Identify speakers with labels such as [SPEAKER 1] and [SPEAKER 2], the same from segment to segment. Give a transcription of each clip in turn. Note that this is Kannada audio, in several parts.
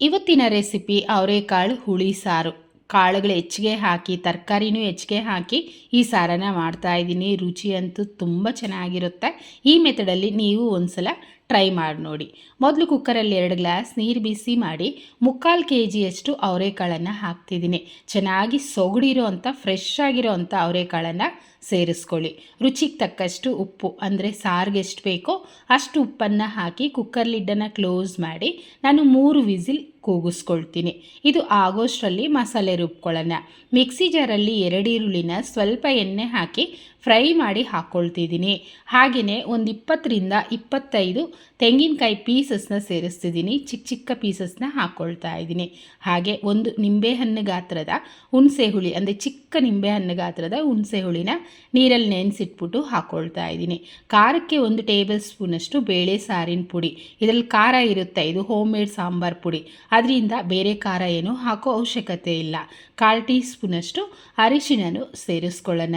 [SPEAKER 1] ಇವತ್ತಿನ ರೆಸಿಪಿ ಅವರೆಕಾಳು ಹುಳಿ ಸಾರು. ಕಾಳುಗಳು ಹೆಚ್ಚಿಗೆ ಹಾಕಿ, ತರಕಾರಿನೂ ಹೆಚ್ಚಿಗೆ ಹಾಕಿ ಈ ಸಾರನ್ನು ಮಾಡ್ತಾ ರುಚಿಯಂತೂ ತುಂಬ ಚೆನ್ನಾಗಿರುತ್ತೆ. ಈ ಮೆಥಡಲ್ಲಿ ನೀವು ಒಂದ್ಸಲ ಟ್ರೈ ಮಾಡಿ ನೋಡಿ. ಮೊದಲು ಕುಕ್ಕರಲ್ಲಿ ಎರಡು ಗ್ಲಾಸ್ ನೀರು ಬಿಸಿ ಮಾಡಿ ಮುಕ್ಕಾಲು ಕೆ ಜಿಯಷ್ಟು ಅವರೆಕಾಳನ್ನು ಹಾಕ್ತಿದ್ದೀನಿ. ಚೆನ್ನಾಗಿ ಸೊಗಡಿರೋ ಅಂಥ ಫ್ರೆಶ್ ಆಗಿರೋ ಅಂಥ ಅವರೆಕಾಳನ್ನು ಸೇರಿಸ್ಕೊಳ್ಳಿ. ರುಚಿಗೆ ತಕ್ಕಷ್ಟು ಉಪ್ಪು, ಅಂದರೆ ಸಾರಿಗೆ ಎಷ್ಟು ಬೇಕೋ ಅಷ್ಟು ಉಪ್ಪನ್ನು ಹಾಕಿ ಕುಕ್ಕರ್ ಲಿಡ್ಡನ್ನು ಕ್ಲೋಸ್ ಮಾಡಿ ನಾನು ಮೂರು ವಿಸಿಲ್ ಕೂಗಿಸ್ಕೊಳ್ತೀನಿ. ಇದು ಆಗೋಷ್ಟರಲ್ಲಿ ಮಸಾಲೆ ರುಬ್ಕೊಳ್ಳೋಣ. ಮಿಕ್ಸಿ ಜಾರಲ್ಲಿ ಎರಡು ಈರುಳ್ಳಿನ ಸ್ವಲ್ಪ ಎಣ್ಣೆ ಹಾಕಿ ಫ್ರೈ ಮಾಡಿ ಹಾಕ್ಕೊಳ್ತಿದ್ದೀನಿ. ಹಾಗೆಯೇ ಒಂದು ಇಪ್ಪತ್ತರಿಂದ ಇಪ್ಪತ್ತೈದು ತೆಂಗಿನಕಾಯಿ ಪೀಸಸ್ನ ಸೇರಿಸ್ತಿದ್ದೀನಿ, ಚಿಕ್ಕ ಚಿಕ್ಕ ಪೀಸಸ್ನ ಹಾಕ್ಕೊಳ್ತಾ ಇದ್ದೀನಿ. ಹಾಗೆ ಒಂದು ನಿಂಬೆಹಣ್ಣು ಗಾತ್ರದ ಹುಣಸೆ ಹುಳಿ, ಅಂದರೆ ಚಿಕ್ಕ ನಿಂಬೆಹಣ್ಣು ಗಾತ್ರದ ಹುಣಸೆ ಹುಳಿನ ನೀರಲ್ಲಿ ನೆನೆಸಿಟ್ಬಿಟ್ಟು ಹಾಕ್ಕೊಳ್ತಾ ಇದ್ದೀನಿ. ಖಾರಕ್ಕೆ ಒಂದು ಟೇಬಲ್ ಸ್ಪೂನಷ್ಟು ಬೇಳೆ ಸಾರಿನ ಪುಡಿ. ಇದರಲ್ಲಿ ಖಾರ ಇರುತ್ತೆ, ಇದು ಹೋಮ್ ಮೇಡ್ ಸಾಂಬಾರ್ ಪುಡಿ. ಅದರಿಂದ ಬೇರೆ ಖಾರ ಏನು ಹಾಕೋ ಅವಶ್ಯಕತೆ ಇಲ್ಲ. ಕಾಲು ಟೀ ಸ್ಪೂನಷ್ಟು ಅರಿಶಿಣನು ಸೇರಿಸ್ಕೊಳ್ಳೋಣ.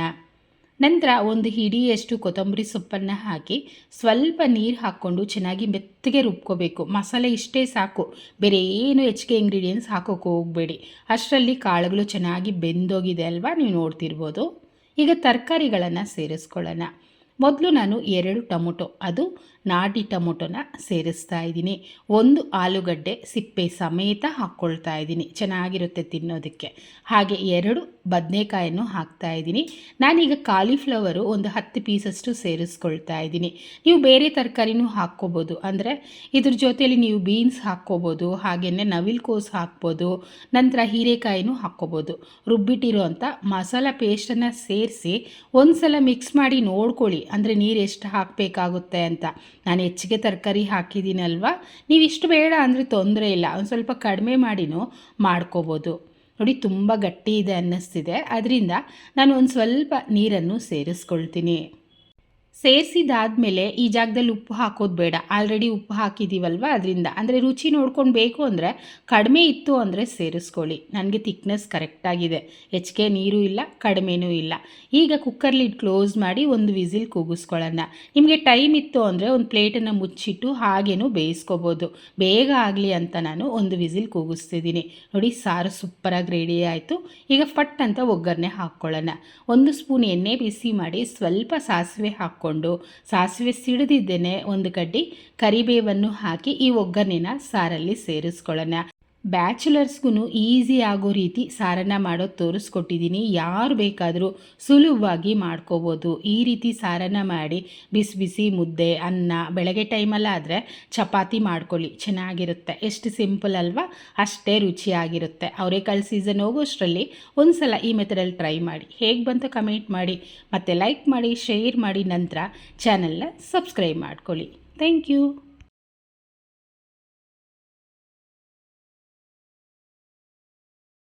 [SPEAKER 1] ನಂತರ ಒಂದು ಹಿಡಿಯಷ್ಟು ಕೊತ್ತಂಬರಿ ಸೊಪ್ಪನ್ನು ಹಾಕಿ ಸ್ವಲ್ಪ ನೀರು ಹಾಕ್ಕೊಂಡು ಚೆನ್ನಾಗಿ ಮೆತ್ತಗೆ ರುಬ್ಕೋಬೇಕು. ಮಸಾಲೆ ಇಷ್ಟೇ ಸಾಕು. ಬೇರೆ ಏನು ಹೆಚ್ಚಿಗೆ ಇಂಗ್ರೀಡಿಯೆಂಟ್ಸ್ ಹಾಕೋಕೆ ಹೋಗಬೇಡಿ. ಅಷ್ಟರಲ್ಲಿ ಕಾಳುಗಳು ಚೆನ್ನಾಗಿ ಬೆಂದೋಗಿದೆ ಅಲ್ವಾ? ನೀವು ನೋಡ್ತಿರ್ಬೋದು. ಈಗ ತರಕಾರಿಗಳನ್ನು ಸೇರಿಸ್ಕೊಳ್ಳೋಣ. ಮೊದಲು ನಾನು ಎರಡು ಟೊಮೊಟೊ, ಅದು ನಾಟಿ ಟೊಮೊಟೊನ ಸೇರಿಸ್ತಾ ಇದ್ದೀನಿ. ಒಂದು ಆಲೂಗಡ್ಡೆ ಸಿಪ್ಪೆ ಸಮೇತ ಹಾಕ್ಕೊಳ್ತಾ ಇದ್ದೀನಿ. ಚೆನ್ನಾಗಿರುತ್ತೆ ತಿನ್ನೋದಕ್ಕೆ. ಹಾಗೆ ಎರಡು ಬದನೆಕಾಯನ್ನು ಹಾಕ್ತಾ ಇದ್ದೀನಿ. ನಾನೀಗ ಕಾಲಿಫ್ಲವರು ಒಂದು ಹತ್ತು ಪೀಸಷ್ಟು ಸೇರಿಸ್ಕೊಳ್ತಾ ಇದ್ದೀನಿ. ನೀವು ಬೇರೆ ತರಕಾರಿನೂ ಹಾಕ್ಕೋಬೋದು. ಅಂದರೆ ಇದ್ರ ಜೊತೆಯಲ್ಲಿ ನೀವು ಬೀನ್ಸ್ ಹಾಕ್ಕೋಬೋದು ಹಾಗೆಯೇ ನವಿಲ್ಕೋಸು ಹಾಕ್ಬೋದು, ನಂತರ ಹೀರೆಕಾಯಿನೂ ಹಾಕ್ಕೋಬೋದು. ರುಬ್ಬಿಟ್ಟಿರೋ ಅಂಥ ಮಸಾಲ ಪೇಸ್ಟನ್ನು ಸೇರಿಸಿ ಒಂದು ಸಲ ಮಿಕ್ಸ್ ಮಾಡಿ ನೋಡ್ಕೊಳ್ಳಿ. ಅಂದರೆ ನೀರು ಎಷ್ಟು ಹಾಕಬೇಕಾಗುತ್ತೆ ಅಂತ. ನಾನು ಹೆಚ್ಚಿಗೆ ತರಕಾರಿ ಹಾಕಿದ್ದೀನಲ್ವಾ? ನೀವು ಇಷ್ಟು ಬೇಡ ಅಂದರೆ ತೊಂದರೆ ಇಲ್ಲ. ಒಂದು ಸ್ವಲ್ಪ ಕಡಿಮೆ ಮಾಡಿನೂ ಮಾಡ್ಕೋಬೋದು. ನೋಡಿ, ತುಂಬ ಗಟ್ಟಿ ಇದೆ ಅನ್ನಿಸ್ತಿದೆ. ಅದರಿಂದ ನಾನು ಒಂದು ಸ್ವಲ್ಪ ನೀರನ್ನು ಸೇರಿಸ್ಕೊಳ್ತೀನಿ. ಸೇರಿಸಿದಾದ್ಮೇಲೆ ಈ ಜಾಗದಲ್ಲಿ ಉಪ್ಪು ಹಾಕೋದು ಬೇಡ. ಆಲ್ರೆಡಿ ಉಪ್ಪು ಹಾಕಿದ್ದೀವಲ್ವ ಅದರಿಂದ. ಅಂದರೆ ರುಚಿ ನೋಡ್ಕೊಂಡು ಬೇಕು ಅಂದರೆ ಕಡಿಮೆ ಇತ್ತು ಅಂದರೆ ಸೇರಿಸ್ಕೊಳ್ಳಿ. ನನಗೆ ತಿಕ್ನೆಸ್ ಕರೆಕ್ಟಾಗಿದೆ ಹೆಚ್ಚಿಗೆ ನೀರು ಇಲ್ಲ, ಕಡಿಮೆನೂ ಇಲ್ಲ. ಈಗ ಕುಕ್ಕರ್ಲಿ ಕ್ಲೋಸ್ ಮಾಡಿ ಒಂದು ವಿಸಿಲ್ ಕೂಗಿಸ್ಕೊಳ್ಳೋಣ. ನಿಮಗೆ ಟೈಮ್ ಇತ್ತು ಅಂದರೆ ಒಂದು ಪ್ಲೇಟನ್ನು ಮುಚ್ಚಿಟ್ಟು ಹಾಗೇನೂ ಬೇಯಿಸ್ಕೋಬೋದು. ಬೇಗ ಆಗಲಿ ಅಂತ ನಾನು ಒಂದು ವಿಸಿಲ್ ಕೂಗಿಸ್ತಿದ್ದೀನಿ. ನೋಡಿ, ಸಾರು ಸೂಪರಾಗಿ ರೆಡಿ ಆಯಿತು. ಈಗ ಫಟ್ ಅಂತ ಒಗ್ಗರಣೆ ಹಾಕ್ಕೊಳ್ಳೋಣ. ಒಂದು ಸ್ಪೂನ್ ಎಣ್ಣೆ ಬಿಸಿ ಮಾಡಿ ಸ್ವಲ್ಪ ಸಾಸಿವೆ ಹಾಕ್ಕೊಂಡು ಹಾಕ್ಕೊಂಡು ಸಾಸಿವೆ ಸಿಡಿದಿದ್ದೇನೆ. ಒಂದು ಕಡ್ಡಿ ಕರಿಬೇವನ್ನು ಹಾಕಿ ಈ ಒಗ್ಗರಣೆನ ಸಾರಲ್ಲಿ ಸೇರಿಸ್ಕೊಳ್ಳೋಣ. ಬ್ಯಾಚುಲರ್ಸ್ಗೂ ಈಸಿ ಆಗೋ ರೀತಿ ಸಾರನ್ನ ಮಾಡೋದು ತೋರಿಸ್ಕೊಟ್ಟಿದ್ದೀನಿ ಯಾರು ಬೇಕಾದರೂ ಸುಲಭವಾಗಿ ಮಾಡ್ಕೋಬೋದು. ಈ ರೀತಿ ಸಾರನ್ನ ಮಾಡಿ ಬಿಸಿ ಬಿಸಿ ಮುದ್ದೆ, ಅನ್ನ ಬೆಳಗ್ಗೆ ಟೈಮಲ್ಲಾದರೆ ಚಪಾತಿ ಮಾಡ್ಕೊಳ್ಳಿ. ಚೆನ್ನಾಗಿರುತ್ತೆ. ಎಷ್ಟು ಸಿಂಪಲ್ ಅಲ್ವಾ? ಅಷ್ಟೇ ರುಚಿಯಾಗಿರುತ್ತೆ. ಅವರೇಕಾಳು ಸೀಸನ್ ಹೋಗೋಷ್ಟರಲ್ಲಿ ಒಂದು ಸಲ ಈ ಮೆಥಡಲ್ಲಿ ಟ್ರೈ ಮಾಡಿ. ಹೇಗೆ ಬಂತು ಕಮೆಂಟ್ ಮಾಡಿ, ಮತ್ತು ಲೈಕ್ ಮಾಡಿ, ಶೇರ್ ಮಾಡಿ ನಂತರ ಚಾನಲ್ನ ಸಬ್ಸ್ಕ್ರೈಬ್ ಮಾಡ್ಕೊಳ್ಳಿ. Thank you.